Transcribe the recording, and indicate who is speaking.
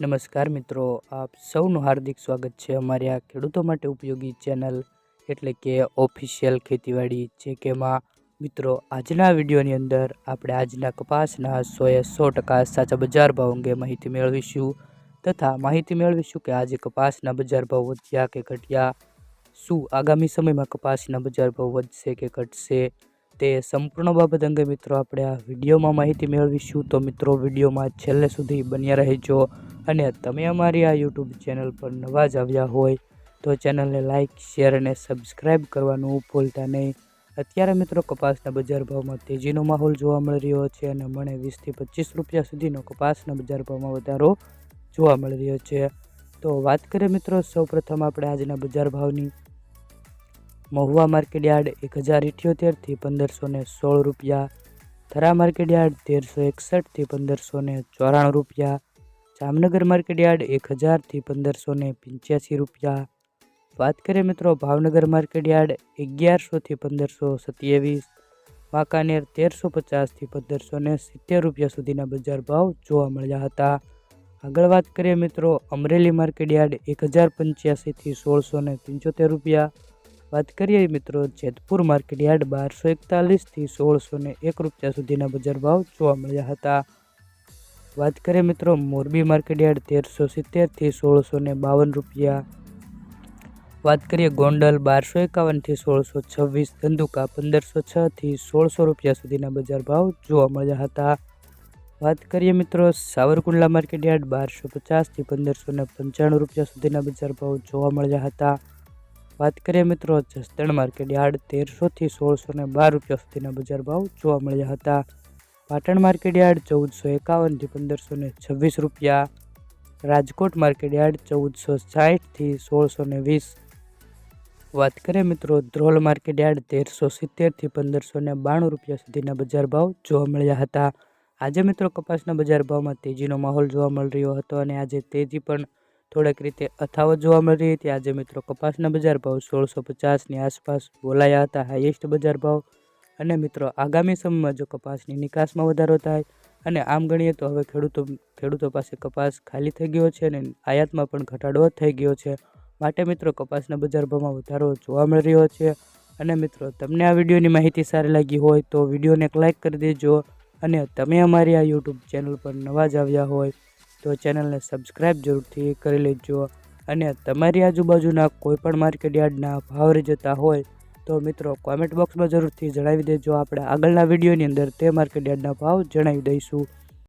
Speaker 1: નમસ્કાર મિત્રો, આપ સૌનું હાર્દિક સ્વાગત છે અમારી આ ખેડૂતો માટે ઉપયોગી ચેનલ એટલે કે ઓફિશિયલ ખેતીવાડી, જે કે મિત્રો આજના વિડીયોની અંદર આપણે આજના કપાસના સોએ સો ટકા સાચા બજાર ભાવ અંગે માહિતી મેળવીશું તથા માહિતી મેળવીશું કે આજે કપાસના બજાર ભાવ વધ્યા કે ઘટ્યા, શું આગામી સમયમાં કપાસના બજાર ભાવ વધશે કે ઘટશે તે સંપૂર્ણ બાબત અંગે મિત્રો આપણે આ વિડીયોમાં માહિતી મેળવીશું તો મિત્રો વિડીયોમાં છેલ્લે સુધી બન્યા રહેજો. અને તમે અમારી આ યુટ્યુબ ચેનલ પર નવા જ આવ્યા હોય તો ચેનલને લાઇક શેર અને સબસ્ક્રાઈબ કરવાનું ભૂલતા નહીં. અત્યારે મિત્રો કપાસના બજાર ભાવમાં તેજીનો માહોલ જોવા મળી રહ્યો છે અને મને વીસથી પચીસ રૂપિયા સુધીનો કપાસના બજાર ભાવમાં વધારો જોવા મળી રહ્યો છે. તો વાત કરીએ મિત્રો, સૌપ્રથમ આપણે આજના બજાર ભાવની. મહુવા માર્કેટ યાર્ડ એક હજાર ઇઠ્યોતેરથી પંદરસો ને સોળ રૂપિયા. થરા માર્કેટ યાર્ડ તેરસો એકસઠથી પંદરસો ને ચોરાણું રૂપિયા. જામનગર માર્કેટ યાર્ડ એક હજારથી પંદરસો ને પંચ્યાસી રૂપિયા. વાત કરીએ મિત્રો ભાવનગર માર્કેટ યાર્ડ અગિયારસોથી પંદરસો સત્યાવીસ. વાંકાનેર તેરસો પચાસથી પંદરસો ને સિત્તેર રૂપિયા સુધીના બજાર ભાવ જોવા મળ્યા હતા. આગળ વાત કરીએ મિત્રો અમરેલી માર્કેટ યાર્ડ એક હજાર પંચ્યાસીથી સોળસો ને પંચોતેર રૂપિયા. વાત કરીએ મિત્રો જેતપુર માર્કેટ યાર્ડ બારસો એકતાલીસથી સોળસો ને એક રૂપિયા સુધીના બજાર ભાવ જોવા મળ્યા હતા. વાત કરીએ મિત્રો, મોરબી માર્કેટ યાર્ડ તેરસો સિત્તેરથી સોળસો ને બાવન રૂપિયા. વાત કરીએ ગોંડલ બારસો એકાવનથી સોળસો છવ્વીસ, ધંધુકા પંદરસો છથી સોળસો રૂપિયા સુધીના બજાર ભાવ જોવા મળ્યા હતા. વાત કરીએ મિત્રો, સાવરકુંડલા માર્કેટ યાર્ડ બારસો પચાસથી પંદરસો ને પંચાણું રૂપિયા સુધીના બજાર ભાવ જોવા મળ્યા હતા. વાત કરીએ મિત્રો, જસદણ માર્કેટ યાર્ડ તેરસોથી સોળસો ને બાર રૂપિયા સુધીના બજાર ભાવ જોવા મળ્યા હતા. પાટણ માર્કેટ યાર્ડ ચૌદસો એકાવનથી પંદરસો ને છવ્વીસ રૂપિયા, રાજકોટ માર્કેટ યાર્ડ ચૌદસો સાઠથી સોળસો ને વીસ. વાત કરીએ મિત્રો ધ્રોલ માર્કેટ યાર્ડ તેરસો સિત્તેરથી પંદરસો ને બાણું રૂપિયા સુધીના બજાર ભાવ જોવા મળ્યા હતા. આજે મિત્રો કપાસના બજાર ભાવમાં તેજીનો માહોલ જોવા મળી રહ્યો હતો અને આજે તેજી પણ થોડીક રીતે અથાવત જોવા મળી રહી હતી. આજે મિત્રો કપાસના બજાર ભાવ સોળસો પચાસની આસપાસ બોલાયા હતા. હાઈએસ્ટ બજાર ભાવ અને મિત્રો, આગામી સમયમાં જો કપાસની નિકાસમાં વધારો થાય અને આમ ગણીએ તો હવે ખેડૂતો ખેડૂતો પાસે કપાસ ખાલી થઈ ગયો છે અને આયાતમાં પણ ઘટાડો થઈ ગયો છે. માટે મિત્રો, કપાસના બજાર ભાવમાં વધારો જોવા મળી રહ્યો છે. અને મિત્રો, તમને આ વિડીયોની માહિતી સારી લાગી હોય તો વિડીયોને એક લાઇક કરી દેજો અને તમે અમારી આ યુટ્યુબ ચેનલ પર નવા જ આવ્યા હોય તો ચેનલને સબસ્ક્રાઈબ જરૂરથી કરી લેજો. અને તમારી આજુબાજુના કોઈપણ માર્કેટ યાર્ડના ભાવ જતા હોય તો મિત્રો કોમેન્ટ બોક્સમાં જરૂરથી જણાવી દેજો આપણે આગળના વિડીયોની અંદર તે માર્કેટ યાર્ડના ભાવ જણાવી દઈશું.